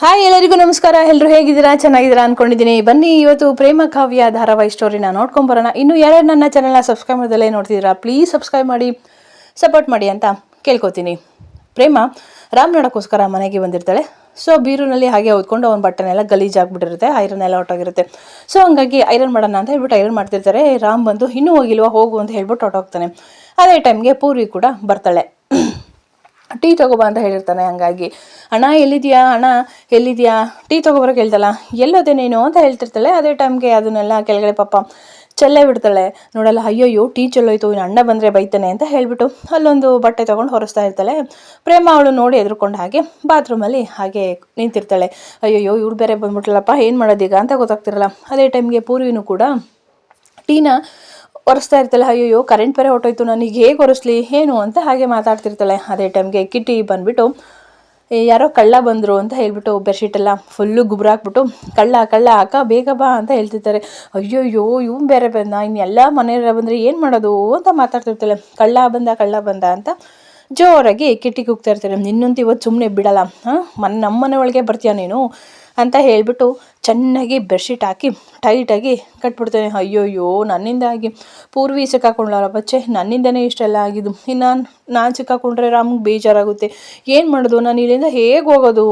Hi ಎಲ್ಲರಿಗೂ ನಮಸ್ಕಾರ. ಎಲ್ಲರೂ ಹೇಗಿದ್ದೀರಾ? ಚೆನ್ನಾಗಿದ್ದೀರಾ ಅನ್ಕೊಂಡಿದ್ದೀನಿ. ಬನ್ನಿ, ಇವತ್ತು ಪ್ರೇಮ ಕಾವ್ಯ ಧಾರಾವಾಹಿ ಸ್ಟೋರಿನ ನೋಡ್ಕೊಂಡ್ ಬರೋಣ. ಇನ್ನು ಯಾರ್ಯಾರು ನನ್ನ ಚಾನಲ್ನ ಸಬ್ಸ್ಕ್ರೈಬ್ ಮಾಡೋದಲ್ಲೇ ನೋಡ್ತಿದ್ದೀರಾ ಪ್ಲೀಸ್ ಸಬ್ಸ್ಕ್ರೈಬ್ ಮಾಡಿ ಸಪೋರ್ಟ್ ಮಾಡಿ ಅಂತ ಕೇಳ್ಕೊತೀನಿ. ಪ್ರೇಮ, ರಾಮ್ ನೋಡೋಕ್ಕೋಸ್ಕರ ಮನೆಗೆ ಬಂದಿರ್ತಾಳೆ. ಸೊ ಬೀರುನಲ್ಲಿ ಹಾಗೆ ಓದ್ಕೊಂಡು ಅವ್ನ ಗಲೀಜ್ ಗಲೀಜಾಗ್ಬಿಟ್ಟಿರುತ್ತೆ ಐರನ್ ಎಲ್ಲ ಹೊಟ್ಟೋಗಿರುತ್ತೆ ಸೊ ಹಂಗಾಗಿ ಐರನ್ ಮಾಡೋಣ ಅಂತ ಹೇಳ್ಬಿಟ್ಟು ಐರನ್ ಮಾಡ್ತಿರ್ತಾರೆ. ರಾಮ್ ಬಂದು, ಇನ್ನೂ ಹೋಗಿಲ್ವಾ? ಹೋಗು ಅಂತ ಹೇಳ್ಬಿಟ್ಟು ಹೊಟ್ಟೋಗ್ತಾನೆ ಅದೇ ಟೈಮ್ಗೆ ಪೂರ್ವಿ ಕೂಡ ಬರ್ತಾಳೆ. ಟೀ ತಗೋಬಾ ಅಂತ ಹೇಳಿರ್ತಾನೆ ಹಂಗಾಗಿ. ಅಣ್ಣ ಎಲ್ಲಿದ್ಯಾ ಅಣ್ಣ ಎಲ್ಲಿದ್ಯಾ ಟೀ ತಗೋಬರಕ್ಕೆ ಹೇಳ್ತಲ್ಲ ಎಲ್ಲೋದೆ ನೀನು? ಅಂತ ಹೇಳ್ತಿರ್ತಾಳೆ. ಅದೇ ಟೈಮ್ಗೆ ಅದನ್ನೆಲ್ಲ ಕೆಳಗಡೆ ಪಾಪ ಚೆಲ್ಲೇ ಬಿಡ್ತಾಳೆ. ನೋಡಲ್ಲ, ಅಯ್ಯೋಯ್ಯೋ, ಟೀ ಚೆಲ್ಲೋಯ್ತು, ಇನ್ನು ಅಣ್ಣ ಬಂದರೆ ಬೈತಾನೆ ಅಂತ ಹೇಳಿಬಿಟ್ಟು ಅಲ್ಲೊಂದು ಬಟ್ಟೆ ತೊಗೊಂಡು ಹೊರಸ್ತಾ ಇರ್ತಾಳೆ. ಪ್ರೇಮ ಅವಳು ನೋಡಿ ಎದ್ರುಕೊಂಡು ಹಾಗೆ ಬಾತ್ರೂಮಲ್ಲಿ ಹಾಗೆ ನಿಂತಿರ್ತಾಳೆ. ಅಯ್ಯೋಯ್ಯೋ ಇವ್ರು ಬೇರೆ ಬಂದ್ಬಿಟ್ಲಪ್ಪ, ಏನು ಮಾಡೋದೀಗ? ಅಂತ ಗೊತ್ತಾಗ್ತಿರಲ್ಲ. ಅದೇ ಟೈಮ್ಗೆ ಪೂರ್ವಿನೂ ಕೂಡ ಟೀನ ಒರೆಸ್ತಾ ಇರ್ತಾಳೆ ಅಯ್ಯೋ ಕರೆಂಟ್ ಬೇರೆ ಹೊಟ್ಟೋಯ್ತು ನನಗೆ ಹೇಗೆ ಒರೆಸ್ಲಿ ಏನು ಅಂತ ಹಾಗೆ ಮಾತಾಡ್ತಿರ್ತಾಳೆ. ಅದೇ ಟೈಮ್ಗೆ ಕಿಟ್ಟಿ ಬಂದ್ಬಿಟ್ಟು "ಏ, ಯಾರೋ ಕಳ್ಳ ಬಂದರು ಅಂತ ಹೇಳ್ಬಿಟ್ಟು ಬೆಡ್ಶೀಟೆಲ್ಲ ಫುಲ್ಲು ಗುಬ್ರ ಹಾಕ್ಬಿಟ್ಟು ಕಳ್ಳ ಕಳ್ಳ ಅಕ್ಕ ಬೇಗ ಬಾ ಅಂತ ಹೇಳ್ತಿರ್ತಾರೆ. ಅಯ್ಯೋಯ್ಯೋ ಇವ್ನು ಬೇರೆ ಬಂದ ಇನ್ನು ಎಲ್ಲ ಮನೆಯಲ್ಲ ಬಂದರೆ ಏನು ಮಾಡೋದು ಅಂತ ಮಾತಾಡ್ತಿರ್ತಾಳೆ. ಕಳ್ಳ ಬಂದ ಕಳ್ಳ ಬಂದ ಅಂತ ಜೋರಾಗಿ ಕಿಟ್ಟಿ ಹೋಗ್ತಾ ಇರ್ತಾರೆ ನಿನ್ನಂತೂ ಇವತ್ತು ಸುಮ್ಮನೆ ಬಿಡಲ್ಲ ಹಾಂ? ಮನೆ ನಮ್ಮ ಮನೆ ಒಳಗೆ ಬರ್ತೀಯ ನೀನು? ಅಂತ ಹೇಳಿಬಿಟ್ಟು ಚೆನ್ನಾಗಿ ಬೆಡ್ಶೀಟ್ ಹಾಕಿ ಟೈಟಾಗಿ ಕಟ್ಬಿಡ್ತೇನೆ. ಅಯ್ಯೋಯ್ಯೋ, ನನ್ನಿಂದಾಗಿ. ಪೂರ್ವಿ ಸಿಕ್ಕಾಕೊಂಡ್ಲಲ್ಲ ಬಚ್ಚೆ, ನನ್ನಿಂದನೇ ಇಷ್ಟೆಲ್ಲ ಆಗಿದ್ದು. ಇನ್ನು ನಾನು ಸಿಕ್ಕಾಕೊಂಡ್ರೆ ರಾಮ್ಗೆ ಬೇಜಾರಾಗುತ್ತೆ. ಏನು ಮಾಡೋದು? ನಾನು ಇಲ್ಲಿಂದ ಹೇಗೆ ಹೋಗೋದು?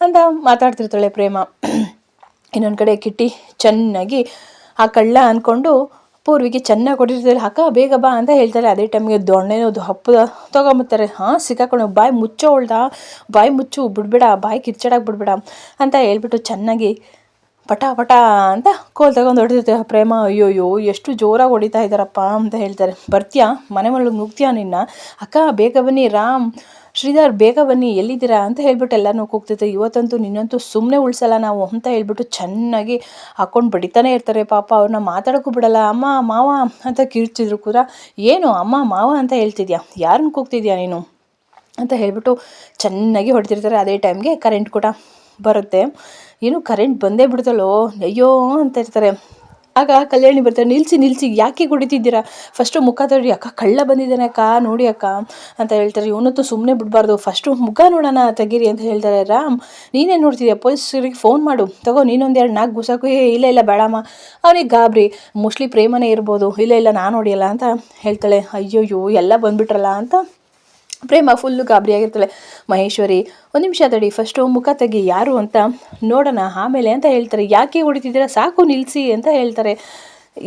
ಅಂತ ಮಾತಾಡ್ತಿರ್ತಾಳೆ ಪ್ರೇಮ. ಇನ್ನೊಂದು ಕಡೆ ಕಿಟ್ಟಿ ಚೆನ್ನಾಗಿ ಆ ಕಳ್ಳ ಅಂದ್ಕೊಂಡು ಪೂರ್ವಿಗೆ ಚೆನ್ನಾಗಿ ಕೊಟ್ಟಿರ್ತಾರೆ ಅಕ್ಕ, ಬೇಗ ಬಾ ಅಂತ ಹೇಳ್ತಾರೆ. ಅದೇ ಟೈಮ್ಗೆ ದೊಣ್ಣೆನೋದು ಹಪ್ಪದ. ತೊಗೊಂಬತ್ತಾರೆ. ಹಾಂ, ಸಿಕ್ಕಾಕೊಂಡು, ಬಾಯಿ ಮುಚ್ಚೋ ಬಾಯಿ ಮುಚ್ಚು, ಬಿಡ್ಬೇಡ, ಬಾಯಿ ಕಿರ್ಚಾಡಕ್ಕೆ ಬಿಡ್ಬೇಡ ಅಂತ ಹೇಳ್ಬಿಟ್ಟು ಚೆನ್ನಾಗಿ ಪಟ ಪಟ ಅಂತ ಕೋಲ್ ತಗೊಂಡು ಹೊಡಿತಿರ್ತಾರೆ ಪ್ರೇಮ, ಅಯ್ಯೋಯ್ಯೋ, ಎಷ್ಟು ಜೋರಾಗಿ ಹೊಡಿತಾ ಇದ್ದಾರಪ್ಪ ಅಂತ ಹೇಳ್ತಾರೆ. ಬರ್ತೀಯಾ? ಮನೆ ಒಳಗೆ ನುಗ್ತೀಯಾ ನಿನ್ನ? ಅಕ್ಕ, ಬೇಗ ಬನ್ನಿ, ರಾಮ್. ಶ್ರೀಧರ್, ಬೇಗ ಬನ್ನಿ, ಎಲ್ಲಿದ್ದೀರಾ ಅಂತ ಹೇಳ್ಬಿಟ್ಟು ಎಲ್ಲನೂ ಕೂಗ್ತಿದ್ದೆ ಇವತ್ತಂತೂ ನಿನ್ನಂತೂ ಸುಮ್ಮನೆ ಉಳಿಸಲ್ಲ ನಾವು ಅಂತ ಹೇಳ್ಬಿಟ್ಟು ಚೆನ್ನಾಗಿ ಹಾಕೊಂಡು ಬಡಿತಾನೆ ಇರ್ತಾರೆ. ಪಾಪ ಅವ್ರನ್ನ ಮಾತಾಡೋಕ್ಕೂ ಬಿಡಲ್ಲ. ಅಮ್ಮ, ಮಾವ ಅಂತ ಕಿರ್ಚಿದ್ರು ಕೂಡ, ಏನು ಅಮ್ಮ, ಮಾವ ಅಂತ ಹೇಳ್ತಿದ್ಯಾ? ಯಾರನ್ನ ಕೂಗ್ತಿದ್ಯಾ ನೀನು? ಅಂತ ಹೇಳ್ಬಿಟ್ಟು ಚೆನ್ನಾಗಿ ಹೊಡೆದಿರ್ತಾರೆ. ಅದೇ ಟೈಮ್ಗೆ ಕರೆಂಟ್ ಕೂಡ ಬರುತ್ತೆ. ಏನು ಕರೆಂಟ್ ಬಂದೇ ಬಿಡ್ತಲ್ಲೋ? ಅಯ್ಯೋ ಅಂತ ಇರ್ತಾರೆ. ಆಗ ಕಲ್ಯಾಣಿ ಬರ್ತಾರೆ, ನಿಲ್ಸಿ ನಿಲ್ಸಿ, ಯಾಕೆ ಕುಡಿತಿದ್ದೀರಾ? ಫಸ್ಟು ಮುಖ ತೊಡಿ ಅಕ್ಕ ಕಳ್ಳ ಬಂದಿದ್ದಾನೆ ಅಕ್ಕ, ನೋಡಿ ಅಕ್ಕ ಅಂತ ಹೇಳ್ತಾರೆ. ಇವನತ್ತು ಸುಮ್ಮನೆ ಬಿಡಬಾರ್ದು. ಫಸ್ಟು ಮುಖ ನೋಡೋಣ, ತೆಗೀರಿ ಅಂತ ಹೇಳ್ತಾರೆ. ರಾಮ್ ನೀನೇನು ನೋಡ್ತಿದ್ಯಾ? ಪೊಲೀಸರಿಗೆ ಫೋನ್ ಮಾಡು. ತಗೋ ನೀನೊಂದೆರಡು ನಾಲ್ಕು ಗುಸಾಕು ಇಲ್ಲ ಇಲ್ಲ, ಬೇಡಮ್ಮ. ಅವನಿಗೆ ಗಾಬರಿ. ಮೋಸ್ಟ್ಲಿ ಪ್ರೇಮನೇ ಇರ್ಬೋದು. ಇಲ್ಲ ಇಲ್ಲ, ನಾನು ನೋಡಿಯಲ್ಲ ಅಂತ ಹೇಳ್ತಾಳೆ. ಅಯ್ಯೋಯ್ಯೋ, ಎಲ್ಲ ಬಂದುಬಿಟ್ರಲ್ಲ ಅಂತ ಪ್ರೇಮ ಫುಲ್ಲು ಗಾಬರಿ ಆಗಿರ್ತಾಳೆ ಮಹೇಶ್ವರಿ, ಒಂದು ನಿಮಿಷ ತಡಿ ಫಸ್ಟು ಮುಖ ತೆಗಿ, ಯಾರು ಅಂತ ನೋಡೋಣ, ಆಮೇಲೆ ಅಂತ ಹೇಳ್ತಾರೆ. ಯಾಕೆ ಹೊಡಿತಿದ್ದೀರಾ? ಸಾಕು ನಿಲ್ಲಿಸಿ ಅಂತ ಹೇಳ್ತಾರೆ.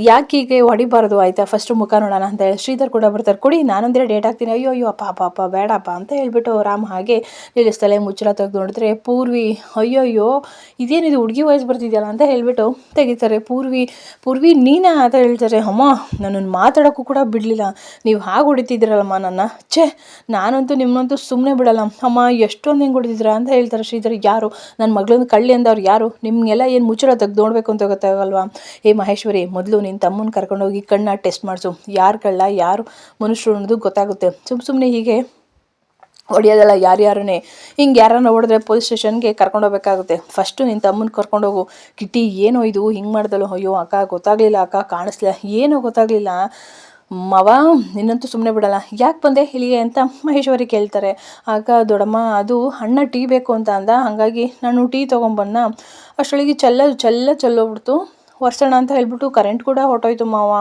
ಯಾಕೆ ಹೀಗೆ ಹೊಡಿಬಾರ್ದು ಆಯಿತಾ? ಫಸ್ಟು ಮುಖ ನೋಡೋಣ ಅಂತ ಹೇಳಿ ಶ್ರೀಧರ್ ಕೂಡ ಬರ್ತಾರೆ, ಕೊಡಿ ನಾನೊಂದೇ ಡೇಟ್ ಹಾಕ್ತೀನಿ. ಅಯ್ಯೋ ಅಯ್ಯೋ, ಅಪ್ಪ ಅಪ್ಪ ಅಪ್ಪ, ಬೇಡಪ್ಪ, ಅಂತ ಹೇಳ್ಬಿಟ್ಟು ರಾಮ್ ಹಾಗೆ ನಿಲ್ಲಿಸ್ತಾಳೆ ಮುಚ್ಚಳ ತೆಗೆದು ನೋಡಿದ್ರೆ ಪೂರ್ವಿ, ಅಯ್ಯೋ ಅಯ್ಯೋ, ಇದೇನಿದು ಹುಡುಗಿ ವಯಸ್ಸು ಬರ್ತಿದೆಯಲ್ಲ? ಅಂತ ಹೇಳ್ಬಿಟ್ಟು ತೆಗಿತಾರೆ ಪೂರ್ವಿ. ಪೂರ್ವಿ, ನೀನಾ? ಅಂತ ಹೇಳ್ತಾರೆ, ಅಮ್ಮ, ನನ್ನನ್ನು ಮಾತಾಡೋಕ್ಕೂ ಕೂಡ ಬಿಡಲಿಲ್ಲ. ನೀವು ಹಾಗೆ ಹೊಡಿತಿದ್ದೀರಲ್ಲಮ್ಮ ನನ್ನ. ಛೇ, ನಾನಂತೂ ನಿಮ್ಮನ್ನಂತೂ ಸುಮ್ಮನೆ ಬಿಡಲ್ಲ. ಅಮ್ಮ, ಎಷ್ಟೊಂದು ಹೆಂಗೆ ಹೊಡಿತಿದ್ದೀರಾ? ಅಂತ ಹೇಳ್ತಾರೆ ಶ್ರೀಧರ್. ಯಾರು? ನನ್ನ ಮಗಳೊಂದು ಕಳ್ಳಿ ಅಂದವ್ರು ಯಾರು? ನಿಮಗೆಲ್ಲ ಏನು ಮುಚ್ಚಳ ತೆಗೆದು ನೋಡಬೇಕು ಅಂತ ಗೊತ್ತಾಗಲ್ವಾ? ಏ ಮಹೇಶ್ವರಿ, ಮೊದಲು ನಿನ್ನ ತಮ್ಮನ ಕರ್ಕೊಂಡೋಗಿ ಕಣ್ಣ ಟೆಸ್ಟ್ ಮಾಡಿಸು. ಯಾರು ಕಳ್ಳ, ಯಾರು ಮನುಷ್ಯರು ಅನ್ನೋದು ಗೊತ್ತಾಗುತ್ತೆ. ಸುಮ್ಮ ಸುಮ್ಮನೆ ಹೀಗೆ ಹೊಡೆಯೋದಲ್ಲ ಯಾರ್ಯಾರನ್ನೇ ಹಿಂಗೆ ಯಾರನ್ನ ಹೊಡೆದ್ರೆ ಪೊಲೀಸ್ ಸ್ಟೇಷನ್ಗೆ ಕರ್ಕೊಂಡೋಗ್ಬೇಕಾಗುತ್ತೆ ಫಸ್ಟು ನಿನ್ನ ತಮ್ಮನ ಕರ್ಕೊಂಡೋಗು ಕಿಟ್ಟಿ, ಏನೋ ಇದು? ಹಿಂಗೆ ಮಾಡ್ದಲ್ಲ? ಅಯ್ಯೋ, ಅಕ್ಕ ಗೊತ್ತಾಗಲಿಲ್ಲ, ಅಕ್ಕ ಕಾಣಿಸ್ಲಿಲ್ಲ. ಏನೋ ಗೊತ್ತಾಗಲಿಲ್ಲ. ಮವ, ನಿನ್ನಂತೂ ಸುಮ್ಮನೆ ಬಿಡಲ್ಲ. ಯಾಕೆ ಬಂದೆ ಇಲ್ಲಿಗೆ ಅಂತ ಮಹೇಶ್ವರಿ ಕೇಳ್ತಾರೆ. ಆಗ ದೊಡ್ಡಮ್ಮ, ಅದು ಅಣ್ಣ ಟೀ ಬೇಕು ಅಂತ ಅಂದ. ಹಾಗಾಗಿ ನಾನು ಟೀ ತೊಗೊಂಬನ್ನ ಅಷ್ಟೊಳಗೆ ಚೆಲ್ಲ ಚೆಲ್ಲ ಚೆಲ್ಲೋಗ್ಬಿಡ್ತು. ಒರ್ಸೋಣ ಅಂತ ಹೇಳ್ಬಿಟ್ಟು ಕರೆಂಟ್ ಕೂಡ ಹೊಟ್ಟೋಯ್ತು ಮಾವ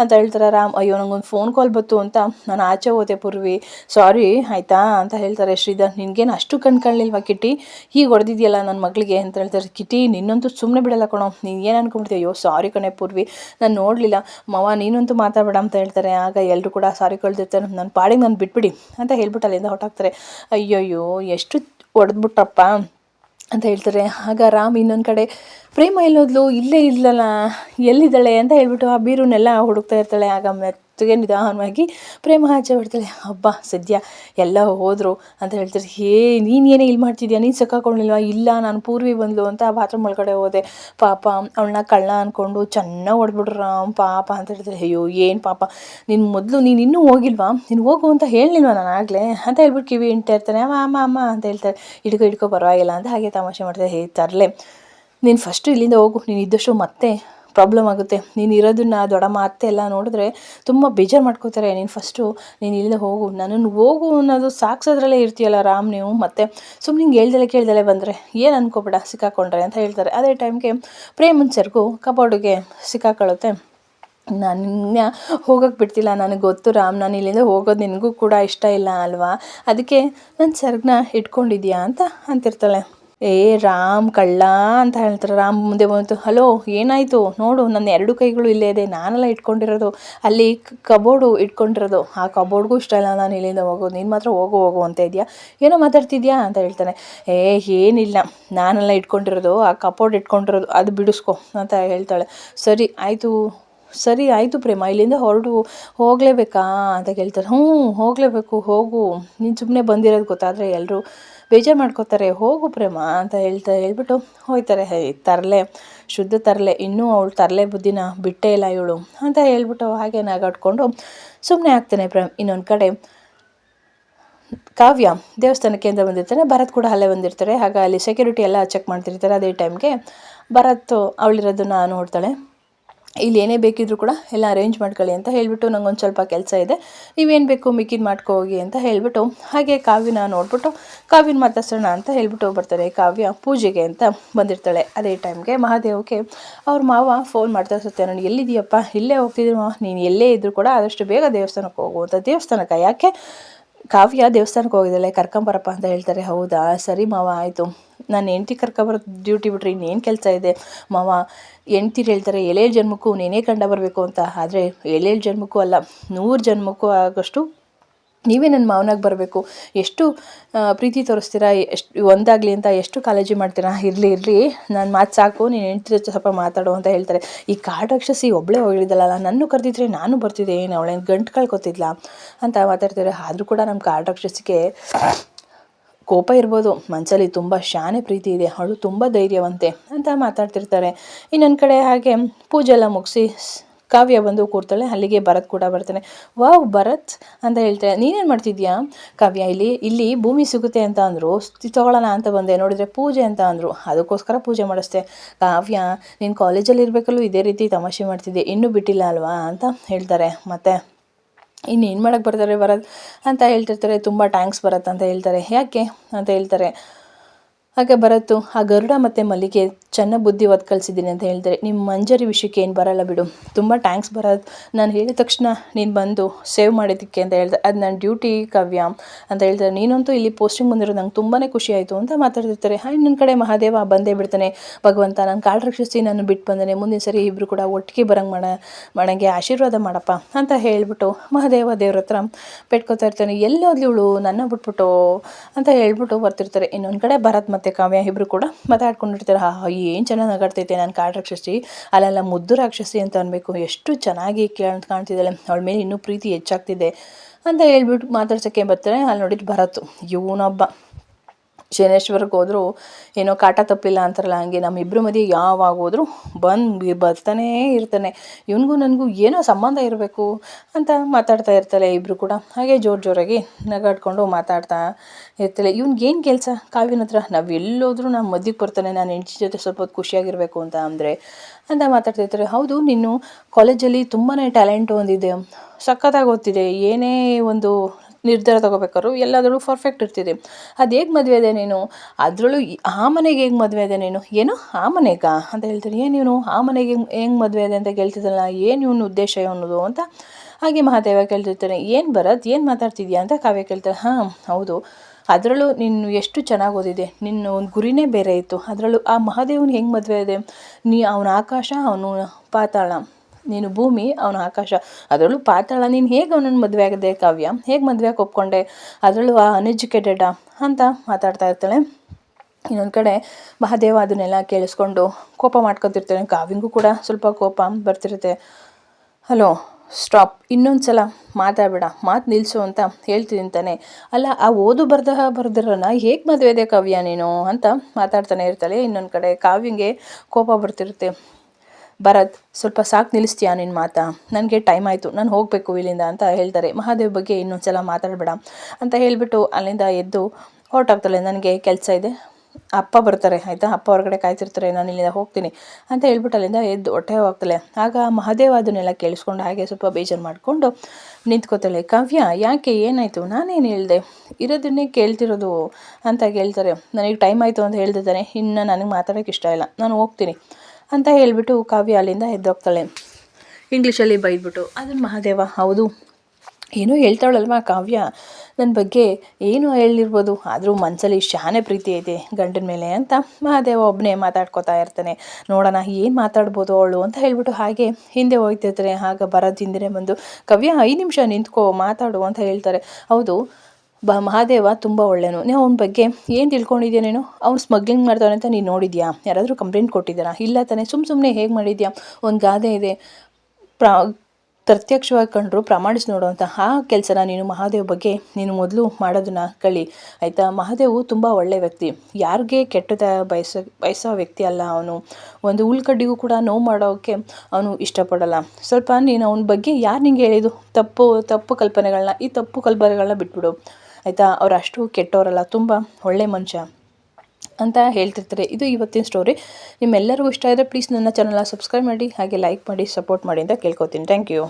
ಅಂತ ಹೇಳ್ತಾರೆ ರಾಮ್, ಅಯ್ಯೋ, ನಂಗೊಂದು ಫೋನ್ ಕಾಲ್ ಬಂತು ಅಂತ ನಾನು ಆಚೆ ಹೋದೆ ಪೂರ್ವಿ. ಸಾರಿ ಆಯಿತಾ? ಅಂತ ಹೇಳ್ತಾರೆ ಶ್ರೀಧರ್. ನಿನಗೇನು ಅಷ್ಟು ಕಣ್ಕೊಳ್ಳಿಲ್ವಾ ಕಿಟಿ ಕಿಟ್ಟಿ? ಹೀಗೆ ಹೊಡೆದಿದೆಯಲ್ಲ ನನ್ನ ಮಗಳಿಗೆ? ಅಂತ ಹೇಳ್ತಾರೆ. ಕಿಟ್ಟಿ, ನಿನ್ನಂತೂ ಸುಮ್ಮನೆ ಬಿಡಲ್ಲ ಕಣೋ. ನೀನು ಏನು ಅನ್ಕೊಂಡ್ಬಿಡ್ತೀಯ? ಅಯ್ಯೋ ಸಾರಿ ಕಣೆ ಪೂರ್ವಿ. ನಾನು ನೋಡಲಿಲ್ಲ. ಮಾವ, ನೀನಂತೂ ಮಾತಾಡಬೇಡ ಅಂತ ಹೇಳ್ತಾರೆ. ಆಗ ಎಲ್ಲರೂ ಕೂಡ ಸಾರಿ ಕಳ್ದಿರ್ತಾರೆ. ನನ್ನ ಪಾಡಿಗೆ ನಾನು ಬಿಟ್ಬಿಡಿ ಅಂತ ಹೇಳ್ಬಿಟ್ಟು ಅಲ್ಲಿಂದ ಹೊಟ್ಟಾಗ್ತಾರೆ ಅಯ್ಯೋಯ್ಯೋ, ಎಷ್ಟು ಹೊಡೆದ್ಬಿಟ್ರಪ್ಪ ಅಂತ ಹೇಳ್ತಾರೆ. ಆಗ ರಾಮ್ ಇನ್ನೊಂದು ಕಡೆ, ಪ್ರೇಮ ಎಲ್ಲೋದಲು ಇಲ್ಲೇ ಇಲ್ಲಲ್ಲ, ಎಲ್ಲಿದ್ದಾಳೆ? ಅಂತ ಹೇಳ್ಬಿಟ್ಟು ಆ ಬೀರುನೆಲ್ಲ ಹುಡುಕ್ತಾ ಇರ್ತಾಳೆ. ಆಗ ಮೆತ್ತಗೆ ನಿಧಾನವಾಗಿ ಪ್ರೇಮ ಆಚೆ ಬಿಡ್ತಾಳೆ ಹಬ್ಬ ಸದ್ಯ ಎಲ್ಲ ಹೋದರು ಅಂತ ಹೇಳ್ತಾರೆ. ಹೇ, ನೀನು ಏನೇ ಇಲ್ಲಿ ಮಾಡ್ತಿದ್ಯಾ? ನೀನು ಸಿಕ್ಕಾಕೊಂಡಿಲ್ವಾ ಇಲ್ಲ, ನಾನು ಪೂರ್ವಿ ಬಂದಳು ಅಂತ ಬಾತ್ರೂಮ್ ಒಳಗಡೆ ಹೋದೆ. ಪಾಪ, ಅವಳನ್ನ ಕಳ್ಳ ಅಂದ್ಕೊಂಡು ಚೆನ್ನಾಗಿ ಹೊಡೆದ್ಬಿಟ್ರು ಪಾಪ ಅಂತ ಹೇಳ್ತಾರೆ. ಅಯ್ಯೋ, ಏನು ಪಾಪ? ನಿನ್ನ ಮೊದಲು ನೀನು ಇನ್ನೂ ಹೋಗಿಲ್ವಾ? ನೀನು ಹೋಗು ಅಂತ ಹೇಳಿಲ್ವಾ ನಾನು ಆಗಲೇ? ಅಂತ ಹೇಳ್ಬಿಟ್ಟು ಕಿವಿ ಇಂಟ ಇರ್ತಾನೆ. ಅಮ್ಮ ಅಮ್ಮ ಅಮ್ಮ ಅಂತ ಹೇಳ್ತಾರೆ. ಹಿಡ್ಕೊ ಹಿಡ್ಕೊ, ಪರವಾಗಿಲ್ಲ ಅಂತ ಹಾಗೆ ತಮಾಷೆ ಮಾಡ್ತಾರೆ. ಹೇ, ತರಲೆ. ನೀನು ಫಸ್ಟು ಇಲ್ಲಿಂದ ಹೋಗು. ನೀನು ಇದ್ದಷ್ಟು ಮತ್ತೆ ಪ್ರಾಬ್ಲಮ್ ಆಗುತ್ತೆ. ನೀನು ಇರೋದನ್ನ ದೊಡ್ಡಮ್ಮ ಅತ್ತೆ ಎಲ್ಲ ನೋಡಿದ್ರೆ ತುಂಬ ಬೇಜಾರು ಮಾಡ್ಕೋತಾರೆ ನೀನು ಫಸ್ಟು ನೀನು ಇಲ್ಲದೆ ಹೋಗು. ನನ್ನನ್ನು ಹೋಗು ಅನ್ನೋದು ಸಾಕ್ಸೋದ್ರಲ್ಲೇ ಇರ್ತೀಯಲ್ಲ ರಾಮ್ ನೀವು. ಮತ್ತೆ ಸುಮ್ಮನೆ ಹಿಂಗೆ ಹೇಳ್ದಲೆ ಕೇಳ್ದಲೆ ಬಂದರೆ ಏನು ಅನ್ಕೋಬೇಡ ಸಿಕ್ಕಾಕೊಂಡ್ರೆ ಅಂತ ಹೇಳ್ತಾರೆ. ಅದೇ ಟೈಮ್ಗೆ ಪ್ರೇಮನ್ ಸರ್ಗು ಕಬೋರ್ಡಿಗೆ ಸಿಕ್ಕಾಕೊಳ್ಳುತ್ತೆ. ನಾನು ನಿನ್ನ ಹೋಗೋಕ್ಕೆ ಬಿಡ್ತಿಲ್ಲ. ನನಗೆ ಗೊತ್ತು ರಾಮ್, ನಾನು ಇಲ್ಲಿಂದ ಹೋಗೋದು ನಿನಗೂ ಕೂಡ ಇಷ್ಟ ಇಲ್ಲ ಅಲ್ವಾ? ಅದಕ್ಕೆ ನನ್ನ ಸರ್ಗನ್ನ ಇಟ್ಕೊಂಡಿದ್ಯಾ ಅಂತ ಅಂತಿರ್ತಾಳೆ. ಏ, ರಾಮ್ ಕಳ್ಳ ಅಂತ ಹೇಳ್ತಾರೆ. ರಾಮ್ ಮುಂದೆ ಬಂತು ಹಲೋ, ಏನಾಯಿತು? ನೋಡು, ನನ್ನ ಎರಡು ಕೈಗಳು ಇಲ್ಲೇ ಇದೆ. ನಾನೆಲ್ಲ ಇಟ್ಕೊಂಡಿರೋದು, ಅಲ್ಲಿ ಕಬೋರ್ಡು ಇಟ್ಕೊಂಡಿರೋದು. ಆ ಕಬೋರ್ಡ್ಗೂ ಇಷ್ಟ ಇಲ್ಲ. ನಾನು ಇಲ್ಲಿಂದ ಹೋಗೋದು ನೀನು ಮಾತ್ರ ಹೋಗು ಹೋಗು ಅಂತ ಇದೆಯಾ? ಏನೋ ಮಾತಾಡ್ತಿದ್ಯಾ? ಅಂತ ಹೇಳ್ತಾನೆ. ಏ, ಏನಿಲ್ಲ. ನಾನೆಲ್ಲ ಇಟ್ಕೊಂಡಿರೋದು, ಆ ಕಬೋರ್ಡ್ ಇಟ್ಕೊಂಡಿರೋದು. ಅದು ಬಿಡಿಸ್ಕೊ, ಅಂತ ಹೇಳ್ತಾಳೆ. ಸರಿ, ಆಯಿತು. ಸರಿ, ಆಯಿತು ಪ್ರೇಮ. ಇಲ್ಲಿಂದ ಹೊರಡು, ಹೋಗಲೇಬೇಕಾ? ಅಂತ ಕೇಳ್ತಾರೆ. ಹ್ಞೂ, ಹೋಗಲೇಬೇಕು. ಹೋಗು. ನೀನು ಸುಮ್ಮನೆ ಬಂದಿರೋದು ಗೊತ್ತಾದರೆ ಎಲ್ಲರೂ ಬೇಜಾರು ಮಾಡ್ಕೋತಾರೆ, ಹೋಗು ಪ್ರೇಮ ಅಂತ ಹೇಳ್ತಾ ಹೇಳ್ಬಿಟ್ಟು ಹೋಯ್ತಾರೆ. ತರಲೆ, ಶುದ್ಧ ತರಲೆ, ಇನ್ನೂ ಅವಳು ತರಲೆ ಬುದ್ಧಿನ ಬಿಟ್ಟೇ ಇಲ್ಲ ಇವಳು ಅಂತ ಹೇಳ್ಬಿಟ್ಟು ಹಾಗೆ ನಗಾಡ್ಕೊಂಡು ಸುಮ್ಮನೆ ಆಗ್ತಾನೆ ಪ್ರೇಮ್. ಇನ್ನೊಂದು ಕಡೆ ಕಾವ್ಯ ದೇವಸ್ಥಾನಕ್ಕೆ ಅಂತ ಬಂದಿರ್ತಾರೆ, ಭರತ್ ಕೂಡ ಅಲ್ಲೇ ಬಂದಿರ್ತಾರೆ. ಹಾಗೆ ಅಲ್ಲಿ ಸೆಕ್ಯೂರಿಟಿ ಎಲ್ಲ ಚೆಕ್ ಮಾಡ್ತಿರ್ತಾರೆ ಅದೇ ಟೈಮ್ಗೆ ಭರತ್ ಅವಳಿರೋದನ್ನ ನೋಡ್ತಾಳೆ. ಇಲ್ಲಿ ಏನೇ ಬೇಕಿದ್ರೂ ಕೂಡ ಎಲ್ಲ ಅರೇಂಜ್ ಮಾಡ್ಕೊಳ್ಳಿ ಅಂತ ಹೇಳಿಬಿಟ್ಟು ನಂಗೊಂದು ಸ್ವಲ್ಪ ಕೆಲಸ ಇದೆ. ನೀವೇನು ಬೇಕು ಮಿಕ್ಕಿದ್ದು ಮಾಡ್ಕೊ ಹೋಗಿ ಅಂತ ಹೇಳಿಬಿಟ್ಟು ಹಾಗೆ ಕಾವ್ಯನ ನೋಡ್ಬಿಟ್ಟು ಕಾವ್ಯನ ಮಾತಾಡ್ಸೋಣ ಅಂತ ಹೇಳ್ಬಿಟ್ಟು ಬರ್ತಾರೆ. ಕಾವ್ಯ ಪೂಜೆಗೆ ಅಂತ ಬಂದಿರ್ತಾಳೆ. ಅದೇ ಟೈಮ್ಗೆ ಮಹಾದೇವಕ್ಕೆ ಅವ್ರ ಮಾವ ಫೋನ್ ಮಾಡ್ತಾ ಇರ್ಸುತ್ತೆ. ನನಗೆ ಎಲ್ಲಿದೆಯಪ್ಪ ಇಲ್ಲೇ ಹೋಗ್ತಿದ್ರು ನೀನು ಎಲ್ಲೇ ಇದ್ದರೂ ಕೂಡ ಆದಷ್ಟು ಬೇಗ ದೇವಸ್ಥಾನಕ್ಕೆ ಹೋಗುವಂಥ ದೇವಸ್ಥಾನಕ್ಕೆ? ಯಾಕೆ? ಕಾವ್ಯ ದೇವಸ್ಥಾನಕ್ಕೆ ಹೋಗಿದ್ದಾಳೆ ಕರ್ಕೊಂಬರಪ್ಪ ಅಂತ ಹೇಳ್ತಾರೆ. ಹೌದಾ? ಸರಿ ಮಾವ, ಆಯಿತು. ನಾನು ಹೆಂಡ್ತಿ ಕರ್ಕೊಂಬರೋದು ಡ್ಯೂಟಿ ಬಿಟ್ರೆ ಇನ್ನೇನು ಕೆಲಸ ಇದೆ? ಮಾವ, ಹೆಂಡ್ತಿರು ಹೇಳ್ತಾರೆ ಏಳೇಳು ಜನ್ಮಕ್ಕೂ ನೀನೇ ಕಂಡ ಬರಬೇಕು ಅಂತ. ಆದರೆ ಏಳೇಳು ಜನ್ಮಕ್ಕೂ ಅಲ್ಲ, ನೂರು ಜನ್ಮಕ್ಕೂ ಆಗೋಷ್ಟು ನೀವೇ ನನ್ನ ಮಾವನಾಗಿ ಬರಬೇಕು. ಎಷ್ಟು ಪ್ರೀತಿ ತೋರಿಸ್ತೀರಾ? ಎಷ್ಟು, ಒಂದಾಗಲಿ ಅಂತ ಎಷ್ಟು ಕಾಳಜಿ ಮಾಡ್ತೀರಾ? ಇರಲಿ ಇರಲಿ. ನಾನು ಮಾತು ಸಾಕು, ನೀನು ಹೆಂಡ್ತಿ ಸ್ವಲ್ಪ ಮಾತಾಡು ಅಂತ ಹೇಳ್ತಾರೆ. ಈ ಕಾಡು ರಕ್ಷಿಸಿ ಒಬ್ಬಳೇ ಹೋಗಿದ್ದಲ್ಲ ನನ್ನ ಕರೆದಿದ್ರೆ ನಾನು ಬರ್ತಿದ್ದೆ. ಏನು ಅವಳೇನು ಗಂಟು ಕಳ್ಕೊತಿದ್ಲ ಅಂತ ಮಾತಾಡ್ತಾರೆ ಆದರೂ ಕೂಡ ನಮ್ಮ ಕಾಡು ರಕ್ಷಿಸಿಗೆ ಕೋಪ ಇರ್ಬೋದು. ಮನಸ್ಸಲ್ಲಿ ತುಂಬ ಶಾನೆ ಪ್ರೀತಿ ಇದೆ. ಅವಳು ತುಂಬ ಧೈರ್ಯವಂತೆ ಅಂತ ಮಾತಾಡ್ತಿರ್ತಾರೆ. ಇನ್ನೊಂದು ಕಡೆ ಹಾಗೆ ಪೂಜೆ ಎಲ್ಲ ಮುಗಿಸಿ ಕಾವ್ಯ ಬಂದು ಕೂರ್ತಾಳೆ ಅಲ್ಲಿಗೆ ಭರತ್ ಕೂಡ ಬರ್ತಾನೆ. ವಾವ್ ಭರತ್ ಅಂತ ಹೇಳ್ತಾಳೆ ನೀನೇನು ಮಾಡ್ತಿದ್ಯಾ? ಕಾವ್ಯ, ಇಲ್ಲಿ ಇಲ್ಲಿ ಭೂಮಿ ಸಿಗುತ್ತೆ ಅಂತ ಅಂದರು ತಗೊಳ್ಳೋಣ ಅಂತ ಬಂದೆ, ನೋಡಿದರೆ ಪೂಜೆ ಅಂತ ಅಂದರು. ಅದಕ್ಕೋಸ್ಕರ ಪೂಜೆ ಮಾಡಿಸ್ದೆ. ಕಾವ್ಯ, ನೀನು ಕಾಲೇಜಲ್ಲಿ ಇರಬೇಕಲ್ಲೂ ಇದೇ ರೀತಿ ತಮಾಷೆ ಮಾಡ್ತಿದ್ದೆ, ಇನ್ನೂ ಬಿಟ್ಟಿಲ್ಲ ಅಲ್ವಾ ಅಂತ ಹೇಳ್ತಾರೆ. ಮತ್ತು ಇನ್ನೇನು ಮಾಡೋಕ್ಕೆ ಬರ್ತಾರೆ ಭರತ್? ಅಂತ ಹೇಳ್ತಿರ್ತಾರೆ, ತುಂಬ ಟ್ಯಾಂಕ್ಸ್ ಭರತ್ ಅಂತ ಹೇಳ್ತಾರೆ. ಯಾಕೆ? ಅಂತ ಹೇಳ್ತಾರೆ. ಹಾಗೆ ಬರತ್ತು ಆ ಗರುಡ ಮತ್ತು ಮಲ್ಲಿಗೆ ಚೆನ್ನಾಗಿ ಬುದ್ಧಿ ಒತ್ತು ಕಳಿಸಿದ್ದೀನಿ ಅಂತ ಹೇಳ್ತಾರೆ ನಿಮ್ಮ ಮಂಜರಿ ವಿಷಯಕ್ಕೆ ಏನು ಬರಲ್ಲ ಬಿಡು. ತುಂಬ ಟ್ಯಾಂಕ್ಸ್ ಬರೋದು ನಾನು ಹೇಳಿದ ತಕ್ಷಣ ನೀನು ಬಂದು ಸೇವ್ ಮಾಡಿದ್ದಕ್ಕೆ ಅಂತ ಹೇಳ್ತಾರೆ ಅದು ನನ್ನ ಡ್ಯೂಟಿ ಕಾವ್ಯ ಅಂತ ಹೇಳ್ತಾರೆ. ನೀನಂತೂ ಇಲ್ಲಿ ಪೋಸ್ಟಿಂಗ್ ಬಂದಿರೋದು ನಂಗೆ ತುಂಬಾ ಖುಷಿ ಆಯಿತು ಅಂತ ಮಾತಾಡ್ತಿರ್ತಾರೆ. ಹಾಯ್ ನನ್ನ ಕಡೆ ಮಹಾದೇವ ಬಂದೇ ಬಿಡ್ತಾನೆ. ಭಗವಂತ, ನಾನು ಕಾಳು ರಕ್ಷಿಸಿ ನಾನು ಬಿಟ್ಟು ಬಂದಾನೆ. ಮುಂದಿನ ಸರಿ ಇಬ್ಬರು ಕೂಡ ಒಟ್ಟಿಗೆ ಬರಂಗೆ ಮಾಡ ಮಾಡಂಗೆ ಆಶೀರ್ವಾದ ಮಾಡಪ್ಪ ಅಂತ ಹೇಳಿಬಿಟ್ಟು ಮಹಾದೇವ ದೇವ್ರ ಹತ್ರ ಪೆಟ್ಕೋತಾ ಇರ್ತಾನೆ. ಎಲ್ಲೋದ್ಲಿ ಇವಳು? ನನ್ನ ಬಿಟ್ಬಿಟ್ಟು ಅಂತ ಹೇಳ್ಬಿಟ್ಟು ಬರ್ತಿರ್ತಾರೆ. ಇನ್ನೊಂದು ಕಡೆ ಭರತ್ ಮತ್ತು ಕಾವ್ಯ ಇಬ್ಬರು ಕೂಡ ಮಾತಾಡ್ಕೊಂಡಿರ್ತಾರೆ, ಹಾ ಏನು ಚೆನ್ನಾಗಿ ನಗಾಡ್ತೈತೆ ನಾನು ಕಾಡು ರಾಕ್ಷಸಿ, ಅಲ್ಲೆಲ್ಲ ಮುದ್ದು ರಾಕ್ಷಸಿ ಅಂತ ಅನ್ಬೇಕು, ಎಷ್ಟು ಚೆನ್ನಾಗಿ ಕೇಳ, ಕಾಣ್ತಿದ್ದಾಳೆ, ಅವಳ ಮೇಲೆ ಇನ್ನೂ ಪ್ರೀತಿ ಹೆಚ್ಚಾಗ್ತಿದೆ ಅಂತ ಹೇಳ್ಬಿಟ್ಟು ಮಾತಾಡ್ಸೋಕ್ಕೆ ಬರ್ತಾರೆ. ಅಲ್ಲಿ ನೋಡಿದ್ದು ಭರತ್, ಇವನೊಬ್ಬ. ಶನೇಶ್ವರಕ್ಕೆ ಹೋದರೂ, ಏನೋ ಕಾಟ ತಪ್ಪಿಲ್ಲ ಅಂತಾರಲ್ಲ, ಹಂಗೆ ನಮ್ಮಿಬ್ಬರ ಮಧ್ಯೆ ಯಾವಾಗ ಹೋದರೂ ಬಂದು ಬರ್ತಾನೇ ಇರ್ತಾನೆ. ಇವನಿಗೂ ನನಗೂ ಏನೋ ಸಂಬಂಧ ಇರಬೇಕು ಅಂತ ಮಾತಾಡ್ತಾ ಇರ್ತಾಳೆ ಇಬ್ಬರು ಕೂಡ. ಹಾಗೆ ಜೋರು ಜೋರಾಗಿ ನಗಾಡ್ಕೊಂಡು ಮಾತಾಡ್ತಾ ಇರ್ತಾಳೆ. ಇವ್ನಿಗೇನು ಕೆಲಸ? ಕಾವ್ಯನ ಹತ್ರ ನಾವು ಎಲ್ಲೋದ್ರೂ ನಮ್ಮ ಮಧ್ಯಕ್ಕೆ ಬರ್ತಾನೆ, ನಾನು ಹೆಂಡತಿ ಜೊತೆ ಸ್ವಲ್ಪ ಹೊತ್ತು ಖುಷಿಯಾಗಿರಬೇಕು ಅಂತ ಅಂದರೆ ಅಂತ ಮಾತಾಡ್ತಿರ್ತಾರೆ ಹೌದು ನೀನು ಕಾಲೇಜಲ್ಲಿ ತುಂಬಾ ಟ್ಯಾಲೆಂಟ್ ಹೊಂದಿದೆ ಸಖತ್ತಾಗಿ ಓದ್ತಿದೆ. ಏನೇ ಒಂದು ನಿರ್ಧಾರ ತೊಗೋಬೇಕಾದ್ರು ಎಲ್ಲಾದರೂ ಪರ್ಫೆಕ್ಟ್ ಇರ್ತಿದೆ. ಅದು ಹೇಗೆ ಮದುವೆ ಇದೆ ನೀನು? ಅದರಲ್ಲೂ ಆ ಮನೆಗೆ ಹೇಗೆ ಮದುವೆ ಇದೆ ನೀನು? ಏನು ಆ ಮನೆಗಾ? ಅಂತ ಹೇಳ್ತೀನಿ ಏನು ಇವನು? ಆ ಮನೆಗೆ ಹೆಂಗೆ ಮದುವೆ ಇದೆ ಅಂತ ಕೇಳ್ತಿದ್ದಲ್ಲ ಏನು ಇವನು ಉದ್ದೇಶ ಅನ್ನೋದು ಅಂತ? ಹಾಗೆ ಮಹಾದೇವ ಕೇಳ್ತಿರ್ತಾನೆ ಏನು ಬರೋದು ಏನು ಮಾತಾಡ್ತಿದ್ಯಾ ಅಂತ ಕಾವ್ಯ ಕೇಳ್ತಾರೆ. ಹಾಂ, ಹೌದು. ಅದರಲ್ಲೂ ನೀನು ಎಷ್ಟು ಚೆನ್ನಾಗಿ ಓದಿದೆ. ನಿನ್ನ ಒಂದು ಗುರಿನೇ ಬೇರೆ ಇತ್ತು. ಅದರಲ್ಲೂ ಆ ಮಹಾದೇವನ ಹೆಂಗೆ ಮದುವೆ ಇದೆ ನೀ ಅವನ ಆಕಾಶ, ಅವನು ಪಾತಾಳ. ನೀನು ಭೂಮಿ, ಅವನು ಆಕಾಶ. ಅದರಲ್ಲೂ ಪಾತಾಳ, ನೀನು ಹೇಗೆ ಅವನನ್ನು ಮದುವೆ ಆಗಿದೆ ಕಾವ್ಯ? ಹೇಗೆ ಮದುವೆ ಒಪ್ಕೊಂಡೆ? ಅದರಲ್ಲೂ ಆ ಅನ್ಎಜುಕೇಟೆಡಾ ಅಂತ ಮಾತಾಡ್ತಾ ಇರ್ತಾಳೆ. ಇನ್ನೊಂದು ಕಡೆ ಮಹಾದೇವ ಅದನ್ನೆಲ್ಲ ಕೇಳಿಸ್ಕೊಂಡು ಕೋಪ ಮಾಡ್ಕೊತಿರ್ತಾನೆ. ಕಾವ್ಯಂಗೂ ಕೂಡ ಸ್ವಲ್ಪ ಕೋಪ ಬರ್ತಿರುತ್ತೆ. Hello, stop. ಇನ್ನೊಂದು ಸಲ ಮಾತಾಡಬೇಡ. ಮಾತು ನಿಲ್ಲಿಸು ಅಂತ ಹೇಳ್ತಿದ್ದೀನಿ ತಾನೆ ಅಲ್ಲ, ಆ ಓದು ಬರ್ದ ಬರ್ದಿರೋನ ಹೇಗೆ ಮದುವೆ ಇದೆ ಕಾವ್ಯ ನೀನು? ಅಂತ ಮಾತಾಡ್ತಾನೆ ಇರ್ತಾಳೆ. ಇನ್ನೊಂದು ಕಡೆ ಕಾವ್ಯಂಗೆ ಕೋಪ ಬರ್ತಿರುತ್ತೆ. ಭರತ್, ಸ್ವಲ್ಪ ಸಾಕು ನಿಲ್ಲಿಸ್ತೀಯಾ ನಿನ್ನ ಮಾತಾ? ನನಗೆ ಟೈಮ್ ಆಯಿತು, ನಾನು ಹೋಗಬೇಕು ಇಲ್ಲಿಂದ ಅಂತ ಹೇಳ್ತಾರೆ. ಮಹಾದೇವ್ ಬಗ್ಗೆ ಇನ್ನೊಂದು ಸಲ ಮಾತಾಡಬೇಡ ಅಂತ ಹೇಳಿಬಿಟ್ಟು ಅಲ್ಲಿಂದ ಎದ್ದು ಹೊರಟಾಗ್ತಾಳೆ. ನನಗೆ ಕೆಲಸ ಇದೆ. ಅಪ್ಪ ಬರ್ತಾರೆ, ಆಯಿತಾ? ಅಪ್ಪ ಹೊರಗಡೆ ಕಾಯ್ತಿರ್ತಾರೆ, ನಾನು ಇಲ್ಲಿಂದ ಹೋಗ್ತೀನಿ ಅಂತ ಹೇಳ್ಬಿಟ್ಟು ಅಲ್ಲಿಂದ ಎದ್ದು ಹೊಟ್ಟೆ ಹೋಗ್ತಾಳೆ. ಆಗ ಮಹಾದೇವ ಅದನ್ನೆಲ್ಲ ಕೇಳಿಸ್ಕೊಂಡು ಹಾಗೆ ಸ್ವಲ್ಪ ಬೇಜಾರು ಮಾಡಿಕೊಂಡು ನಿಂತ್ಕೋತಾಳೆ. ಕಾವ್ಯ, ಯಾಕೆ ಏನಾಯಿತು? ನಾನೇನು ಹೇಳಿದೆ? ಇರೋದನ್ನೇ ಕೇಳ್ತಿರೋದು ಅಂತ ಕೇಳ್ತಾರೆ ನನಗೆ ಟೈಮ್ ಆಯಿತು ಅಂತ ಹೇಳ್ತಿದ್ದಾನೆ. ಇನ್ನು ನನಗೆ ಮಾತಾಡೋಕ್ಕೆ ಇಷ್ಟ ಇಲ್ಲ. ನಾನು ಹೋಗ್ತೀನಿ. ಅಂತ ಹೇಳಿಬಿಟ್ಟು ಕಾವ್ಯ ಅಲ್ಲಿಂದ ಎದ್ದೋಗ್ತಾಳೆ. ಇಂಗ್ಲೀಷಲ್ಲಿ ಬೈದ್ಬಿಟ್ಟು ಅದನ್ನು ಮಹಾದೇವ, ಹೌದು. ಏನೋ ಹೇಳ್ತಾಳಲ್ವಾ ಕಾವ್ಯ? ನನ್ನ ಬಗ್ಗೆ ಏನು ಹೇಳಿರ್ಬೋದು? ಆದರೂ ಮನಸ್ಸಲ್ಲಿ ಶಾನೆ ಪ್ರೀತಿ ಐತೆ ಗಂಡನ ಮೇಲೆ ಅಂತ ಮಹಾದೇವ ಒಬ್ಬನೇ ಮಾತಾಡ್ಕೋತಾ ಇರ್ತಾನೆ. ನೋಡೋಣ ಏನು ಮಾತಾಡ್ಬೋದು ಅವಳು ಅಂತ ಹೇಳ್ಬಿಟ್ಟು ಹಾಗೆ ಹಿಂದೆ ಹೋಗ್ತಿರ್ತಾರೆ. ಆಗ ಬರೋದು ಹಿಂದೆ ಬಂದು, ಕವ್ಯ, ಐದು ನಿಮಿಷ ನಿಂತ್ಕೋ, ಮಾತಾಡು ಅಂತ ಹೇಳ್ತಾರೆ. ಹೌದು ಬ ಮಹಾದೇವ ತುಂಬ ಒಳ್ಳೆಯನು ನೀವು ಅವನ ಬಗ್ಗೆ ಏನು ತಿಳ್ಕೊಂಡಿದ್ಯಾ ನೀನು? ಅವ್ನು ಸ್ಮಗ್ಲಿಂಗ್ ಮಾಡ್ತಾನೆ ಅಂತ ನೀನು ನೋಡಿದ್ಯಾ? ಯಾರಾದರೂ ಕಂಪ್ಲೇಂಟ್ ಕೊಟ್ಟಿದ್ದಾರಾ? ಇಲ್ಲ ತಾನೇ ಸುಮ್ಮ ಸುಮ್ಮನೆ ಹೇಗೆ ಮಾಡಿದ್ಯಾ? ಒಂದು ಗಾದೆ ಇದೆ. ಪ್ರಾ, ಪ್ರತ್ಯಕ್ಷವಾಗಿ ಕಂಡ್ರು ಪ್ರಮಾಣಿಸಿ ನೋಡುವಂಥ ಆ ಕೆಲಸನ ನೀನು ಮಹಾದೇವ್ ಬಗ್ಗೆ ನೀನು ಮೊದಲು ಮಾಡೋದನ್ನ ಕಳಿ. ಆಯಿತಾ? ಮಹಾದೇವು ತುಂಬ ಒಳ್ಳೆಯ ವ್ಯಕ್ತಿ. ಯಾರಿಗೆ ಕೆಟ್ಟದ ಬಯಸೋ ಬಯಸೋ ವ್ಯಕ್ತಿ ಅಲ್ಲ ಅವನು. ಒಂದು ಉಳ್ಕಡ್ಡಿಗೂ ಕೂಡ ನೋವು ಮಾಡೋಕ್ಕೆ ಅವನು ಇಷ್ಟಪಡಲ್ಲ. ಸ್ವಲ್ಪ ನೀನು ಅವನ ಬಗ್ಗೆ ಯಾರು ನಿಂಗೆ ಹೇಳಿದ್ದು? ತಪ್ಪು ತಪ್ಪು ಕಲ್ಪನೆಗಳನ್ನ ಈ ತಪ್ಪು ಕಲ್ಪನೆಗಳನ್ನ ಬಿಟ್ಬಿಡು. ಆಯಿತಾ? ಅವ್ರು ಅಷ್ಟು ಕೆಟ್ಟವರಲ್ಲ, ತುಂಬ ಒಳ್ಳೆ ಮನುಷ್ಯ ಅಂತ ಹೇಳ್ತಿರ್ತಾರೆ. ಇದು ಇವತ್ತಿನ ಸ್ಟೋರಿ ನಿಮ್ಮೆಲ್ಲರಿಗೂ ಇಷ್ಟ ಆದರೆ ಪ್ಲೀಸ್ ನನ್ನ ಚಾನಲ್ನ ಸಬ್ಸ್ಕ್ರೈಬ್ ಮಾಡಿ, ಹಾಗೆ ಲೈಕ್ ಮಾಡಿ ಸಪೋರ್ಟ್ ಮಾಡಿ ಅಂತ ಕೇಳ್ಕೊತೀನಿ. Thank you